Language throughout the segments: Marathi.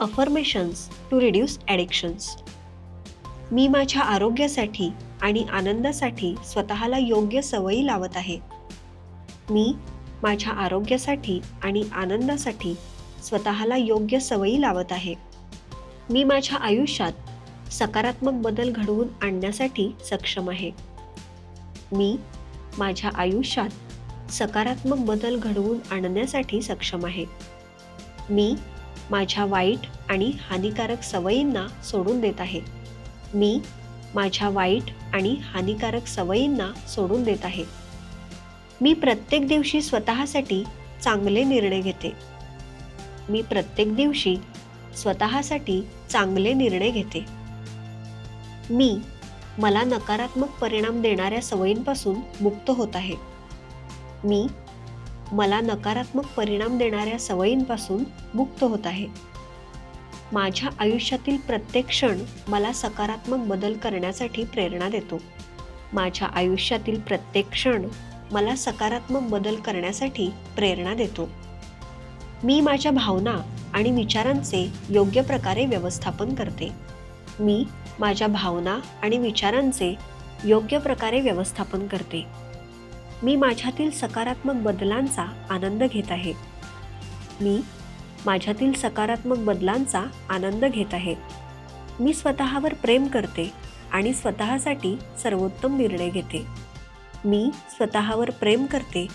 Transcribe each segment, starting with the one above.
अफर्मेशन्स टू रिड्यूस ॲडिक्शन्स मी माझ्या आरोग्यासाठी आणि आनंदासाठी स्वतःला योग्य सवयी लावत आहे. मी माझ्या आरोग्यासाठी आणि आनंदासाठी स्वतःला योग्य सवयी लावत आहे. मी माझ्या आयुष्यात सकारात्मक बदल घडवून आणण्यासाठी सक्षम आहे. मी माझ्या आयुष्यात सकारात्मक बदल घडवून आणण्यासाठी सक्षम आहे. मी माझ्या वाईट आणि हानिकारक सवयींना सोडून देत आहे. मी माझ्या वाईट आणि हानिकारक सवयींना सोडून देत आहे. मी प्रत्येक दिवशी स्वतःसाठी चांगले निर्णय घेते. मी प्रत्येक दिवशी स्वतःसाठी चांगले निर्णय घेते. मी मला नकारात्मक परिणाम देणाऱ्या सवयींपासून मुक्त होत आहे. मी मला नकारात्मक परिणाम देणाऱ्या सवयींपासून मुक्त होत आहे. माझ्या आयुष्यातील प्रत्येक क्षण मला सकारात्मक बदल करण्यासाठी प्रेरणा देतो. माझ्या आयुष्यातील प्रत्येक क्षण मला सकारात्मक बदल करण्यासाठी प्रेरणा देतो. मी माझ्या भावना आणि विचारांचे योग्य प्रकारे व्यवस्थापन करते. मी माझ्या भावना आणि विचारांचे योग्य प्रकारे व्यवस्थापन करते. मी माझ्यातील सकारात्मक बदलांचा आनंद घेत आहे. मी माझ्यातील सकारात्मक बदलांचा आनंद घेत आहे. मी स्वतःवर प्रेम करते आणि स्वतःसाठी सर्वोत्तम निर्णय घेते. मी स्वतःवर प्रेम करते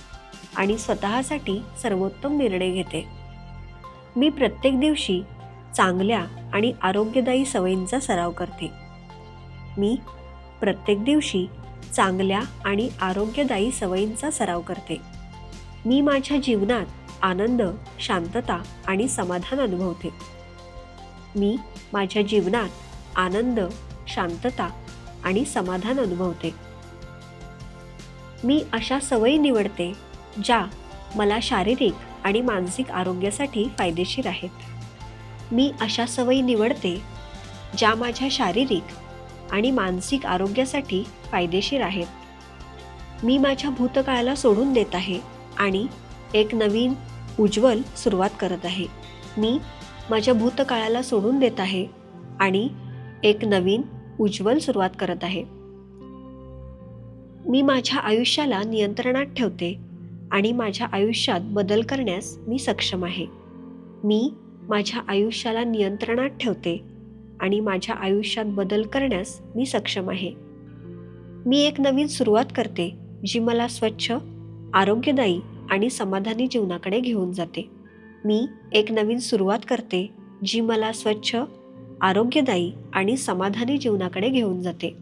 आणि स्वतःसाठी सर्वोत्तम निर्णय घेते. मी प्रत्येक दिवशी चांगल्या आणि आरोग्यदायी सवयींचा सराव करते. मी प्रत्येक दिवशी चांगल्या आणि आरोग्यदायी सवयींचा सराव करते. मी माझ्या जीवनात आनंद शांतता आणि समाधान अनुभवते. मी माझ्या जीवनात आनंद शांतता आणि समाधान अनुभवते. मी अशा सवयी निवडते ज्या मला शारीरिक आणि मानसिक आरोग्यासाठी फायदेशीर आहेत. मी अशा सवयी निवडते ज्या माझ्या शारीरिक आणि मानसिक आरोग्यासाठी फायदेशीर आहेत. मी माझ्या भूतकाळाला सोडून देत आहे आणि एक नवीन उज्ज्वल सुरुवात करत आहे. मी माझ्या भूतकाळाला सोडून देत आहे आणि एक नवीन उज्ज्वल सुरुवात करत आहे. मी माझ्या आयुष्याला नियंत्रणात ठेवते आणि माझ्या आयुष्यात बदल करण्यास मी सक्षम आहे. मी माझ्या आयुष्याला नियंत्रणात ठेवते आणि माझ्या आयुष्यात बदल करण्यास मी सक्षम आहे. मी एक नवीन सुरुवात करते जी मला स्वच्छ आरोग्यदायी आणि समाधानी जीवनाकडे घेऊन जाते. मी एक नवीन सुरुवात करते जी मला स्वच्छ आरोग्यदायी आणि समाधानी जीवनाकडे घेऊन जाते.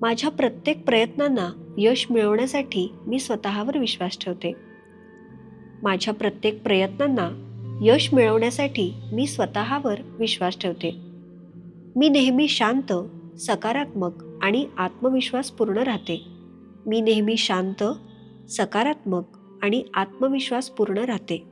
माझ्या प्रत्येक प्रयत्नांना यश मिळवण्यासाठी मी स्वतःवर विश्वास ठेवते. माझ्या प्रत्येक प्रयत्नांना यश मिळवण्यासाठी मी स्वतःवर विश्वास ठेवते. मी नेहमी शांत सकारात्मक आणि आत्मविश्वासपूर्ण राहते. मी नेहमी शांत सकारात्मक आणि आत्मविश्वासपूर्ण राहते.